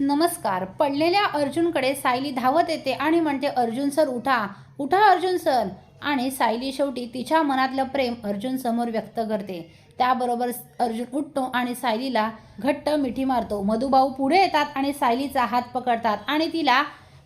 नमस्कार. पडलेल्या अर्जुनकडे सायली धावत येते आणि म्हणते अर्जुन सर उठा. उठा अर्जुन सर. आणि सायली शेवटी तिच्या मनातलं प्रेम अर्जुन समोर व्यक्त करते. त्याबरोबर अर्जुन उठतो आणि सायलीला घट्ट मिठी मारतो. मधुभाऊ पुढे येतात आणि सायलीचा हात पकडतात आणि तिला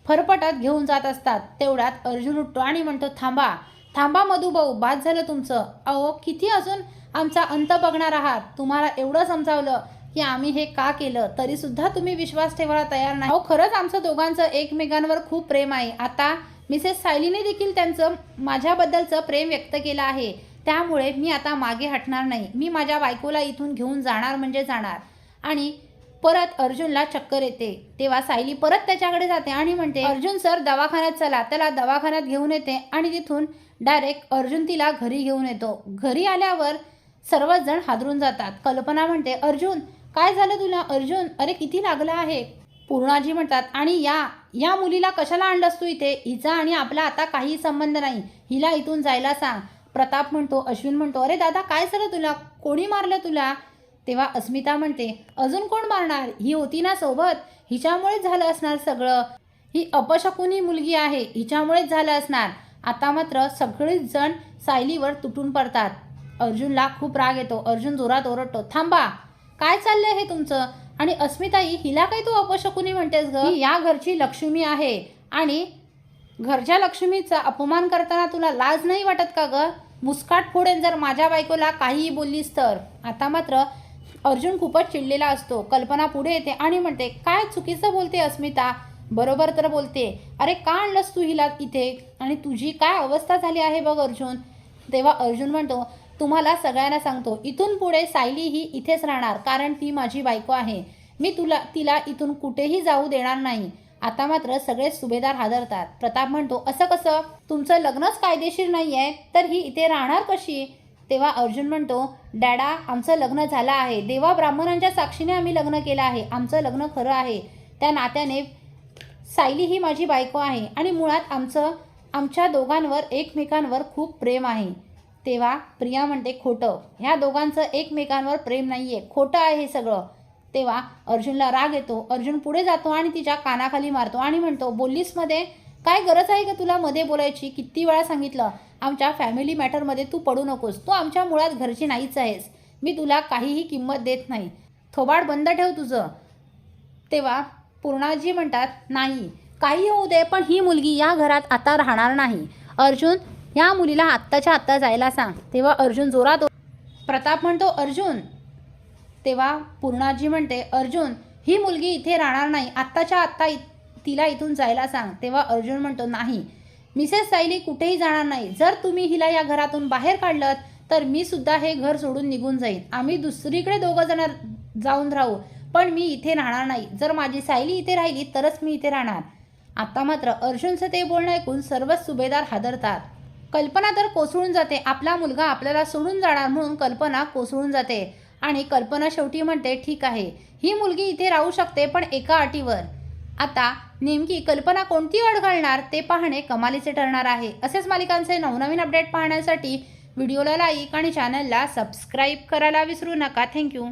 फरफटत घेऊन जात असतात. तेवढ्यात अर्जुन उठतो आणि म्हणतो थांबा. थांबा मधुभाऊ बाद झालं तुमचं. अहो किती अजून आमचा अंत बघणार आहात. तुम्हाला एवढं समजावलं. की आम्ही हे का केलं? तरी सुद्धा तुम्ही विश्वास ठेवायला तयार नाही. हो खरंच आमचं दोघांचं एकमेकांवर खूप प्रेम आहे. आता मिसेस सायलीने देखील त्यांचं माझ्याबद्दलचं प्रेम व्यक्त केलं आहे. त्यामुळे मी आता मागे हटणार नाही. मी माझ्या बायकोला इथून घेऊन जाणार म्हणजे जाणार. आणि परत अर्जुनला चक्कर येते. तेव्हा सायली परत त्याच्याकडे जाते आणि म्हणते अर्जुन सर दवाखान्यात चला. त्याला दवाखान्यात घेऊन येते आणि तिथून डायरेक्ट अर्जुन तिला घरी घेऊन येतो. घरी आल्यावर सर्वच जण हादरून जातात. कल्पना म्हणते अर्जुन काय झालं तुला? अर्जुन अरे किती लागलं आहे? पूर्णाजी म्हणतात आणि या या मुलीला कशाला आणलंस तू इथे? हिचा आणि आपला आता काही संबंध नाही. हिला इथून जायला सांग. प्रताप म्हणतो अश्विन म्हणतो अरे दादा काय झालं तुला? कोणी मारलं तुला? तेव्हा अस्मिता म्हणते अजून कोण मारणार? ही होती ना सोबत? हिच्यामुळेच झालं असणार सगळं. ही अपशकुनी मुलगी आहे हिच्यामुळेच झालं असणार. आता मात्र सगळेच जण सायलीवर तुटून पडतात. अर्जुनला खूप राग येतो. अर्जुन जोरात ओरडतो थांबा काय चाललंय हे तुमचं? आणि अस्मिताई हिला काय तू अपशकुनी म्हणतेस ग? या घरची लक्ष्मी आहे. आणि घरच्या लक्ष्मीचा अपमान करताना तुला लाज नाही वाटत का ग? मुस्काट फोडेन जर माझ्या बायकोला काहीही बोललीस तर. आता मात्र अर्जुन खूपच चिडलेला असतो. कल्पना पुढे येते आणि म्हणते काय चुकीचं बोलते अस्मिता? बरोबर तर बोलते. अरे का आणलंस तू हिला इथे? आणि तुझी काय अवस्था झाली आहे बघ अर्जुन? तेव्हा अर्जुन म्हणतो तुम्हाला सगळ्यांना सांगतो इथून पुढे सायली ही इथेच राहणार कारण ती माझी बायको आहे. मी तुला तिला इथून कुठेही जाऊ देणार नाही. आता मात्र सगळे सुभेदार हादरतात. प्रताप म्हणतो असं कसं? तुमचं लग्नच कायदेशीर नाही आहे तर ही इथे राहणार कशी? तेव्हा अर्जुन म्हणतो डॅडा आमचं लग्न झालं आहे. देवा ब्राह्मणांच्या साक्षीने आम्ही लग्न केलं आहे. आमचं लग्न खरं आहे. त्या नात्याने सायली ही माझी बायको आहे आणि मुळात आमचं आमच्या दोघांवर एकमेकांवर खूप प्रेम आहे. तेव्हा प्रिया म्हणते खोटं. ह्या दोघांचं एकमेकांवर प्रेम नाही आहे खोटं आहे हे सगळं. तेव्हा अर्जुनला राग येतो. अर्जुन पुढे जातो आणि तिच्या कानाखाली मारतो आणि म्हणतो बोललीसमध्ये काय गरज आहे का तुला मध्ये बोलायची? किती वेळा सांगितलं? आमच्या फॅमिली मॅटरमध्ये तू पडू नकोस. तू आमच्या मुळात घरची नाहीच आहेस. मी तुला काहीही किंमत देत नाही. थोबाड बंद ठेव तुझं. तेव्हा पूर्णाजी म्हणतात नाही. काही होऊ दे पण ही मुलगी या घरात आता राहणार नाही. अर्जुन या मुलीला आत्ताच्या आत्ता जायला सांग. तेव्हा अर्जुन जोरात प्रताप म्हणतो अर्जुन. तेव्हा पूर्णाजी म्हणते अर्जुन ही मुलगी इथे राहणार नाही. आत्ताच्या आत्ता इ तिला इथून जायला सांग. तेव्हा अर्जुन म्हणतो नाही. मिसेस सायली कुठेही जाणार नाही. जर तुम्ही हिला या घरातून बाहेर काढलं तर मी सुद्धा हे घर सोडून निघून जाईन. आम्ही दुसरीकडे दोघं जण जाऊन राहू. पण मी इथे राहणार नाही. जर माझी सायली इथे राहिली तरच मी इथे राहणार. आता मात्र अर्जुनचं ते बोलणं ऐकून सर्वच सुभेदार हादरतात. कल्पना तर कोसळून जाते. आपला मुलगा आपल्याला सोडून जाणार म्हणून कल्पना कोसळून जाते. आणि कल्पना शेवटी म्हणते ठीक आहे. ही मुलगी इथे राहू शकते पण एका अटीवर. आता नेमकी कल्पना कोणती अड घालणार ते पाहणे कमालीचे ठरणार आहे. असेच मालिकांचे नवनवीन अपडेट पाहण्यासाठी व्हिडिओला लाईक आणि चॅनलला सबस्क्राईब करायला विसरू नका. थँक्यू.